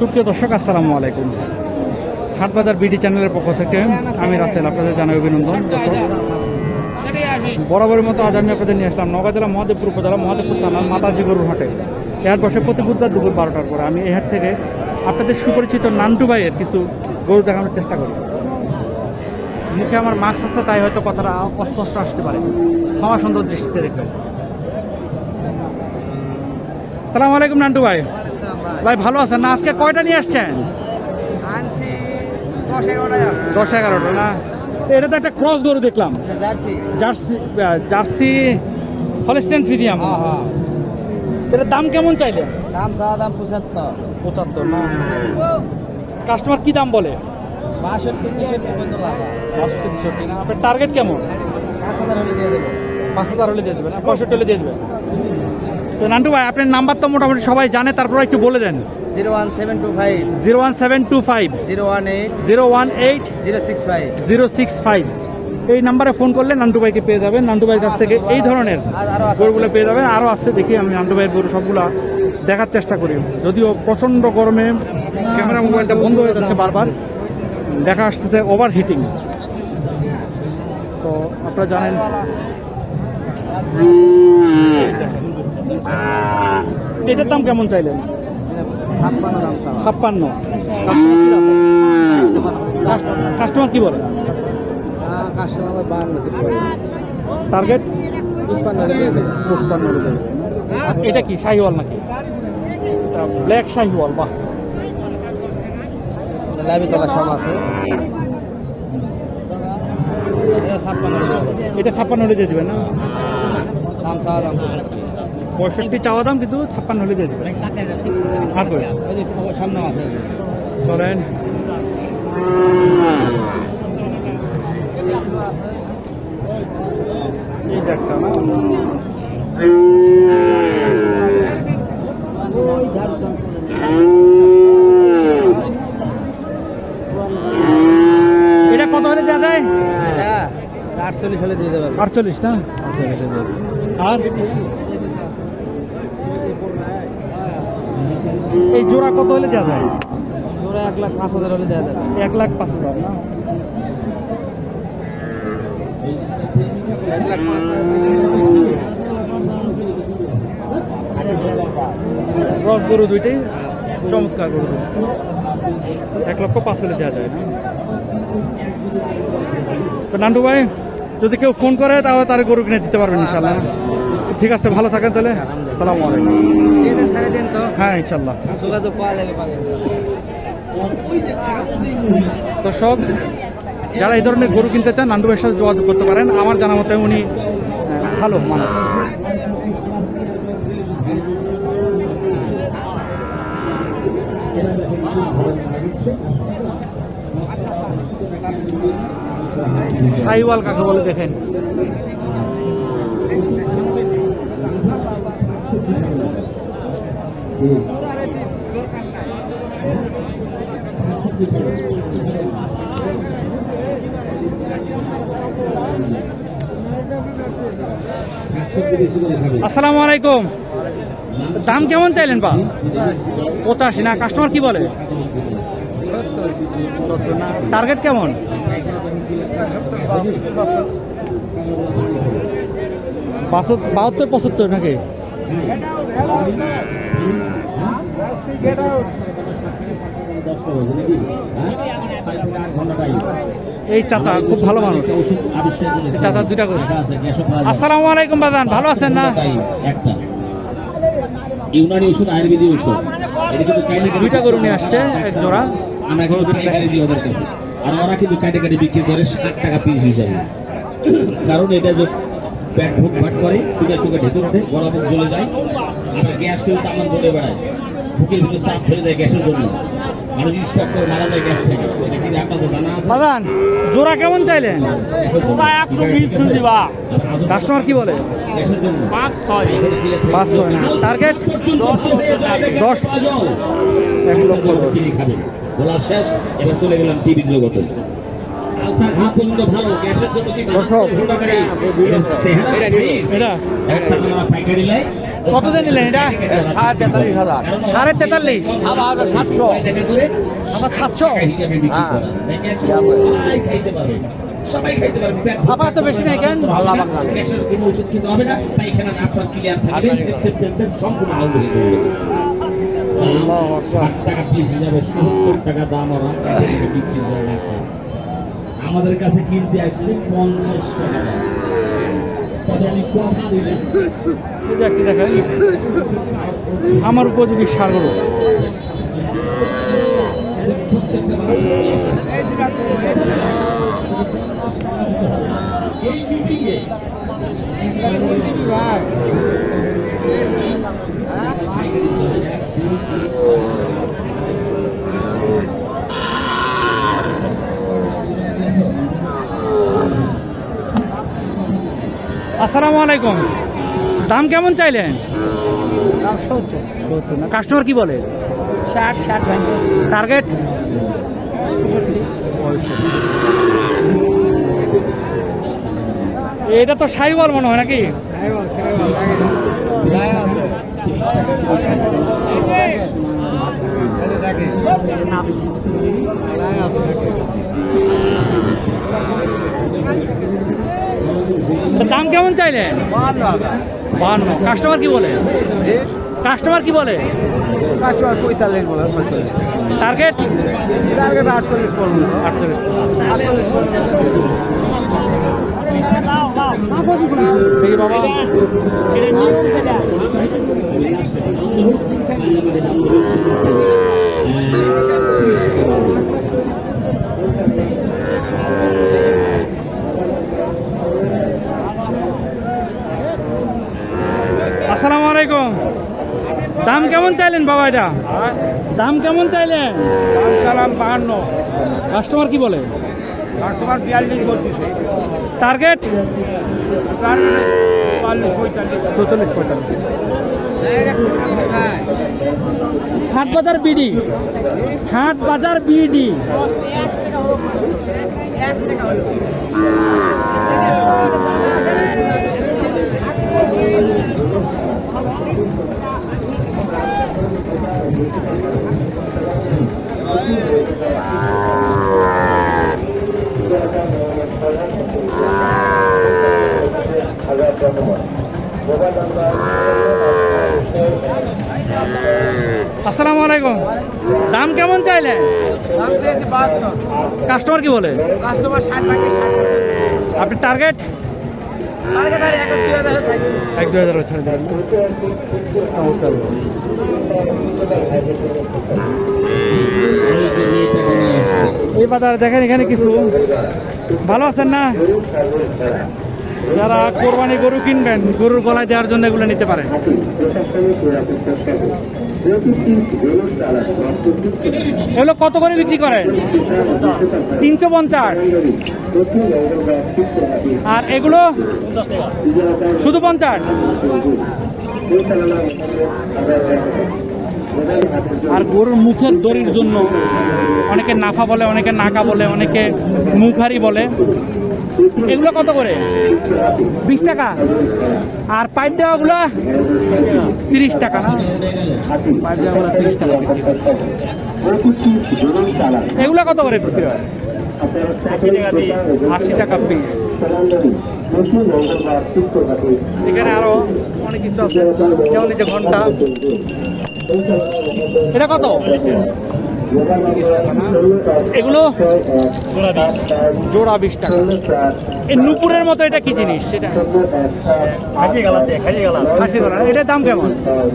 সুপ্রিয় দর্শক, আসসালামু আলাইকুম। হাটবাজার বিডি চ্যানেলের পক্ষ থেকে আমি রাসেল, আপনাদের জানাই অভিনন্দন। বরাবরের মতো আজ আপনাদের নিয়ে আসলাম নওগাঁ জেলা মহাদেবপুর উপজেলা মহাদেবপুর থানা মাতাজি গরুর হাটে। হাট বসে প্রতি বুধবার দুপুর বারোটার পরে। আমি এই হাট থেকে আপনাদের সুপরিচিত নান্টু ভাইয়ের কিছু গরু দেখানোর চেষ্টা করি। মুখে আমার মাস্ক আসছে তাই হয়তো কথাটা অস্পষ্ট আসতে পারে। ক্ষমা সুন্দর দৃষ্টিতে রেখে সালাম আলাইকুম নান্টু ভাই। ভাই। ভালো আছেন না? আজকে কয়টা নিয়ে আসছেন? দশ এগারোটা না? এটা তো একটা ক্রস গরু দেখলাম। জার্সি। জার্সি হলস্টেন ফ্রিজিয়াম হ্যাঁ। এটার দাম কেমন চাইলে দাম সাদা দাম পঁচাত্তর। পঁচাত্তর না? কাস্টমার কি দাম বলে? বাষট্টি তেষট্টি পর্যন্ত লাগা বাষট্টি তেষট্টি না? আপনার টার্গেট কেমন? পাঁচ হাজার হলে দিয়ে দেবো। পাঁচ হাজার হলে দিয়ে দেবেন পঁয়ষট্টি হলে দিয়ে দেবেন? তো নান্টু ভাই আপনার নাম্বার তো মোটামুটি সবাই জানে তারপর একটু বলে দেন। Zero one seven two five. Zero one seven two five. Zero one eight. Zero one eight. Zero six five. Zero six five. এই নাম্বারে ফোন করলে নান্টু ভাইকে পেয়ে যাবেন। নান্টু ভাইয়ের কাছ থেকে এই ধরনের। গরুগুলো পেয়ে যাবেন। আরও আসছে দেখি আমি নান্টু ভাইয়ের গরু সবগুলো দেখার চেষ্টা করি। যদিও প্রচণ্ড গরমে ক্যামেরা মোবাইলটা বন্ধ হয়ে যাচ্ছে বারবার। দেখা আসতেছে ওভার হিটিং তো আপনারা জানেন এটার দাম কেমন চাইলেন? ছাপ্পান্ন কাস্টমার কি বলে? টার্গেট? এটা কি শাহিওয়াল নাকি? ব্ল্যাক শাহিওয়াল বাহ। সব আছে। এটা ছাপ্পান্ন এটা ছাপ্পান্ন দিয়ে দেবেন না? দাম চাওয়া দাম পঁয়ষট্টি চাওয়া দাম কিন্তু ছাপ্পান্ন হলে দিয়ে দেবেন চলেন এই না? ওই এটা কত হলে দেওয়া যায়? আটচল্লিশ হলে দিয়ে দেবে। আটচল্লিশ না? আর? এই জোড়া কত হলে দেওয়া যায়? জোড়া এক লাখ পাঁচ হাজার হলে দেওয়া যাবে। এক লাখ পাঁচ হাজার না? এক লাখ পাঁচ রস গরু দুইটাই? চমৎকার গরু। এক লক্ষ পাঁচ হলে দেওয়া যায় না? তো নান্টু ভাই যদি কেউ ফোন করে তাহলে তার গরু কিনে দিতে পারবেন ইনশাল্লাহ ঠিক আছে ভালো থাকেন তাহলে। সালামু আলাইকুম। হ্যাঁ ইনশাল্লাহ সব যারা এই ধরনের গরু কিনতে চান নান্টু ভাইয়ের সাথে যোগাযোগ করতে পারেন। আমার জানা মতে উনি ভালো মানুষ সাইওয়াল কাকে বলে দেখেন? আসসালামু আলাইকুম। দাম কেমন চাইলেন বা? পঁচাশি না? কাস্টমার কি বলে? টার্গেট কেমন? বাহাত্তর, পঁচাত্তর নাকি? এই চাচা খুব ভালো মানুষ। এই চাচা দুইটা করে। আসসালামু আলাইকুম বাজান ভালো আছেন না? একটা ইউনানি ওষুধ আয়ুর্বেদিক ওষুধ। দুইটা গরু নিয়ে আসছে এক জোড়া। আমরা কিন্তু পাইকারি দিই ওদের কাছে আর ওরা কিন্তু কাটে কাটে বিক্রি করে ষাট টাকা পিস হিসাবে। কারণ এটা যে পেট ভুক ভাট করে চুকে চুকে ঢেকে ওঠে গলা মুখ জ্বলে যায়। আবার গ্যাস কিন্তু আমার বলে বেড়ায়। বুকের ভিতরে চাপ ধরে যায় গ্যাসের জন্য। মানুষ স্টক করে মারা যায় গ্যাস থেকে। এটা কিন্তু আপনাদের জানা আছে? বাজান জোড়া কেমন চাইলেন? কাস্টমার কি বলে? পাঁচ ছয়। পাঁচ ছয় না। টার্গেট? দশ। এক লক্ষ দশ। তিনি বলা শেষ এবার চলে গেলাম টিভি জগতে। কি আমরা পাইকারি লাই। কত নিলেন এটা? সাড়ে তেতাল্লিশ হাজার। সাড়ে তেতাল্লিশ? আবার সাতশো। আবার সাতশো? হ্যাঁ। সবাই খাইতে পারবে তো বেশি নেই কেন? আল্লাহ পাক জানে। গ্যাসের কোনো ওষুধ খেতে হবে না পায়খানা আপনার ক্লিয়ার থাকবে সেপ্টেম্বর সম্পূর্ণ বন্ধ হয়ে যাবে ষাট টাকা পিস যাবে সত্তর টাকা দাম ওরা বিক্রি করে আমাদের কাছে কিনতে আসলে পঞ্চাশ টাকা দাম। তবে আমি কথা একটি দেখেন আমার উপযোগী সার গরু এই মিটিংয়ে আসসালামু আলাইকুম। দাম কেমন চাইলেন? না? কাস্টমার কি বলে? ষাট ষাট টার্গেট? এটা তো সাইওয়াল মনে হয় নাকি? তা দাম কেমন চাইলেন বাহান্ন কাস্টমার কি বলে? কাস্টমার কি বলে? কাস্টমার পঁয়তাল্লিশ বলে টার্গেট টার্গেট আটচল্লিশ আটচল্লিশ। আটচল্লিশ বাবা। আসসালামু আলাইকুম। দাম কেমন চাইলেন বাবা এটা? দাম কেমন চাইলেন? দাম বাহান্ন। কাস্টমার কি বলে? কাস্টমার বিয়াল্লিশ বলতেছে টার্গেট? চৌচল্লিশ পঁয়তাল্লিশ। হাট বাজার বিডি। হাট বিডি। আসসালামু দাম কেমন চাইলেন? চেয়েছি কাস্টমার কি বলে? কাস্টমার ষাট ভাগে ষাট। আপনি টার্গেট? এক দু হাজার। এই বাজারে দেখেন এখানে কিছু। ভালো আছেন না? যারা কোরবানি গরু কিনবেন, গরুর গলায় দেওয়ার জন্য এগুলো নিতে পারেন। এগুলো কত করে বিক্রি করেন তিনশো পঞ্চাশ। আর এগুলো শুধু পঞ্চাশ? আর গরুর মুখের দড়ির জন্য, অনেকে নাফা বলে, অনেকে নাকা বলে, অনেকে মুখারি বলে এগুলো কত করে? বিশ টাকা। আর পাইপ দেওয়াগুলো তিরিশ টাকা না? পাইপ দেওয়াগুলো তিরিশ টাকা এগুলো কত করে বিক্রি হয়? আশি টাকা পিস এখানে আরও অনেক কিছু আছে। যেমন এই ঘণ্টা। এটা কত? এগুলো জোড়া বিশ টাকা। এই নুপুরের মতো এটা কি জিনিস? সেটা খাসি গালাতে খাসি গালা খাসি করা এটার দাম কেমন?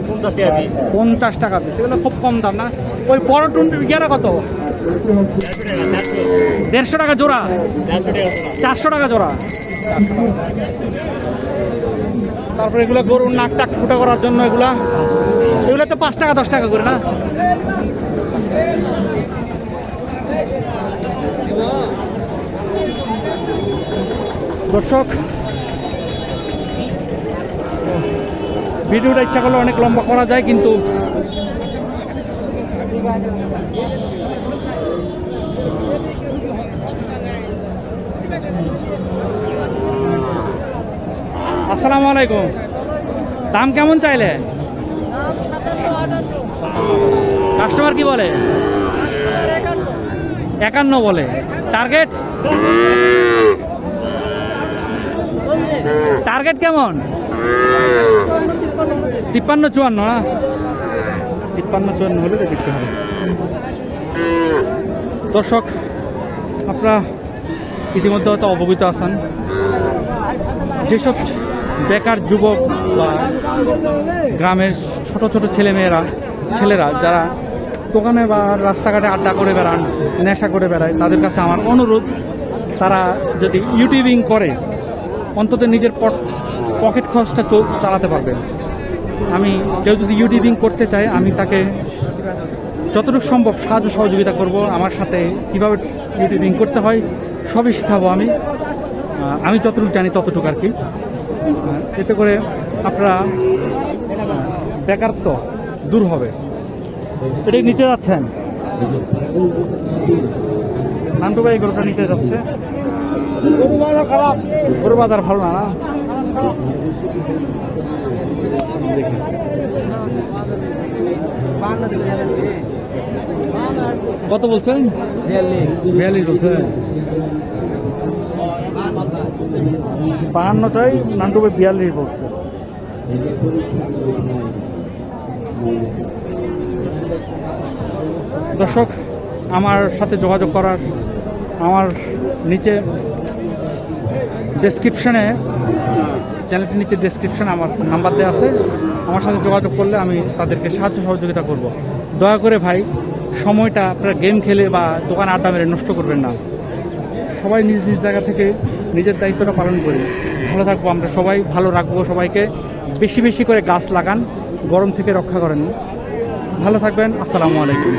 পঞ্চাশ টাকা পিস। পঞ্চাশ টাকা পিস। এগুলো খুব কম দাম না? ওই বড় টুন্টুর গিয়ারা কত? দেড়শো টাকা জোড়া। চারশো টাকা জোড়া। তারপরে এগুলো গরুর নাক টাক ফুটা করার জন্য এগুলা। এগুলো তো পাঁচ টাকা, দশ টাকা করে না? দর্শক, ভিডিওটা ইচ্ছা করলে অনেক লম্বা করা যায়, কিন্তু আসসালামু আলাইকুম। দাম কেমন চাইলে? কাস্টমার কি বলে? একান্ন বলে। টার্গেট টার্গেট কেমন? তিপ্পান্ন, চুয়ান্ন, না? তিপ্পান্ন, চুয়ান্ন হলে তো দেখতে হবে। দর্শক, আপনারা ইতিমধ্যে হয়তো অবগত আছেন। যেসব বেকার যুবক বা গ্রামের ছোট ছোট ছেলেমেয়েরা, ছেলেরা যারা দোকানে বা রাস্তাঘাটে আড্ডা করে বেড়ান, নেশা করে বেড়ায়, তাদের কাছে আমার অনুরোধ, তারা যদি ইউটিউবিং করে, অন্তত নিজের পকেট খরচটা চল- চালাতে পারবে আমি কেউ যদি ইউটিউবিং করতে চায়, আমি তাকে যতটুকু সম্ভব সাহায্য সহযোগিতা করব, আমার সাথে কীভাবে ইউটিউবিং করতে হয়, সবই শেখাবো আমি। আমি যতটুকু জানি ততটুকু আর কি। এতে করে আপনারা বেকারত্ব দূর হবে। এটাই নিতে যাচ্ছেন? নান্টু ভাই গরুটা নিতে যাচ্ছে। গরু বাজার ভালো না না? দেখি কত বলছেন? বিয়াল্লিশ। বিয়াল্লিশ বলছেন। বাহান্ন চাই ভাই বিয়াল্লিশ বলছে। দর্শক, আমার সাথে যোগাযোগ করার, আমার নিচে ডেসক্রিপশনে চ্যানেলটির নিচে ডেসক্রিপশনে আমার নাম্বার দেওয়া আছে। আমার সাথে যোগাযোগ করলে আমি তাদেরকে সাহায্য সহযোগিতা করব। দয়া করে ভাই, সময়টা আপনারা গেম খেলে বা দোকান আড্ডা মেরে নষ্ট করবেন না। সবাই নিজ নিজ জায়গা থেকে নিজের দায়িত্বটা পালন করি। ভালো থাকব আমরা সবাই, ভালো রাখব সবাইকে। বেশি বেশি করে গাছ লাগান, গরম থেকে রক্ষা করেন। ভালো থাকবেন, আসসালামু আলাইকুম।